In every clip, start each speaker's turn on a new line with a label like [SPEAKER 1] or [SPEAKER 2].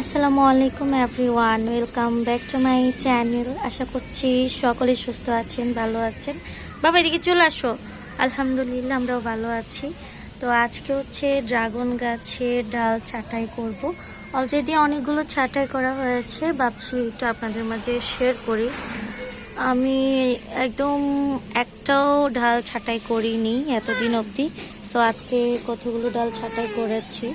[SPEAKER 1] আসসালামু আলাইকুম everyone, welcome back to my channel. আশা করছি সকলে সুস্থ আছেন, ভালো আছেন। বাবা, এদিকে চলে আসো। আলহামদুলিল্লাহ, আমরাও ভালো আছি। তো আজকে হচ্ছে ড্রাগন গাছের ডাল ছাঁটাই করব। অলরেডি অনেকগুলো ছাঁটাই করা হয়েছে। ভাবছি একটু আপনাদের মাঝে শেয়ার করি। আমি একদম একটাও ডাল ছাঁটাই করিনি এতদিন অবধি। সো আজকে কতগুলো ডাল ছাঁটাই করেছি?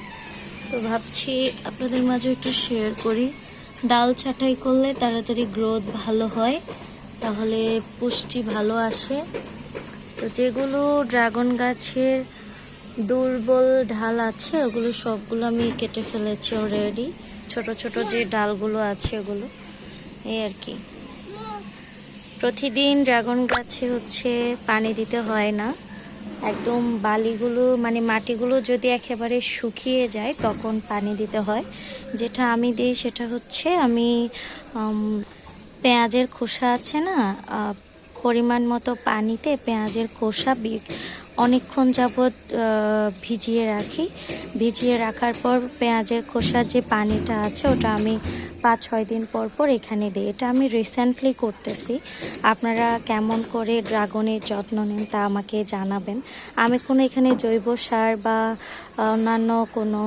[SPEAKER 1] তো ভাবছি আপনাদের মাঝে একটু শেয়ার করি। ডাল ছাঁটাই করলে তাড়াতাড়ি গ্রোথ ভালো হয়, তাহলে পুষ্টি ভালো আসে। তো যেগুলো ড্রাগন গাছের দুর্বল ঢাল আছে, ওগুলো সবগুলো আমি কেটে ফেলেছি অলরেডি ছোট ছোট যে ডালগুলো আছে ওগুলো, এই আর কি। প্রতিদিন ড্রাগন গাছে হচ্ছে পানি দিতে হয় না। একদম বালিগুলো মানে মাটিগুলো যদি একেবারে শুকিয়ে যায়, তখন পানি দিতে হয়। যেটা আমি দিই সেটা হচ্ছে আমি পেঁয়াজের খোসা আছে না পরিমাণ মতো পানিতে পেঁয়াজের খোসা অনেকক্ষণ যাবৎ ভিজিয়ে রাখি। ভিজিয়ে রাখার পর পেঁয়াজের খোসার যে পানিটা আছে, ওটা আমি পাঁচ ছয় দিন পর পর এখানে দিই এটা আমি রিসেন্টলি করতেছি। আপনারা কেমন করে ড্রাগনের যত্ন নেন তা আমাকে জানাবেন। আমি কোনো এখানে জৈব সার বা অন্যান্য কোনো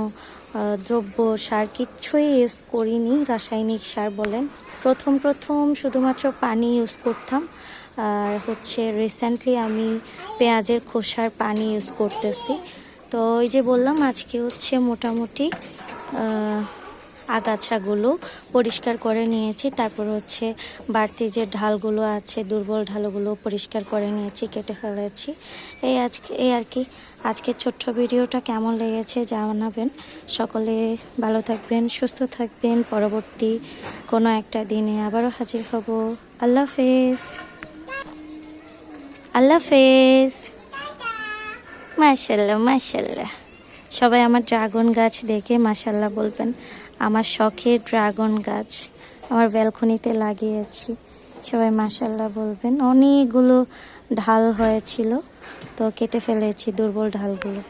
[SPEAKER 1] দ্রব্য সার কিচ্ছুই ইউজ করিনি, রাসায়নিক সার বলেন। প্রথম প্রথম শুধুমাত্র পানি ইউজ করতাম। আর হচ্ছে রিসেন্টলি আমি পেঁয়াজের খোসার পানি ইউজ করতেছি। তো ওই যে বললাম, আজকে হচ্ছে মোটামুটি আগাছাগুলো পরিষ্কার করে নিয়েছি। তারপর হচ্ছে বাড়তি যে ঢালগুলো আছে, দুর্বল ঢালগুলো পরিষ্কার করে নিয়েছি, কেটে ফেলেছি। এই আজকে, এই আর কি। আজকের ছোট্ট ভিডিওটা কেমন লেগেছে জানাবেন। সকলে ভালো থাকবেন, সুস্থ থাকবেন। পরবর্তী কোনো একটা দিনে আবারও হাজির হব। আল্লাহ হাফেজ। আল্লাহ হাফেজ। মাশাল্লাহ মাশাল্লাহ সবাই আমার ড্রাগন গাছ দেখে মাশাল্লাহ বলবেন। আমার শখের ড্রাগন গাছ আমার ব্যালকনিতে লাগিয়েছি। সবাই মাসাল্লাহ বলবেন। অনেকগুলো ঢাল হয়েছিল, তো কেটে ফেলেছি দুর্বল ঢালগুলো।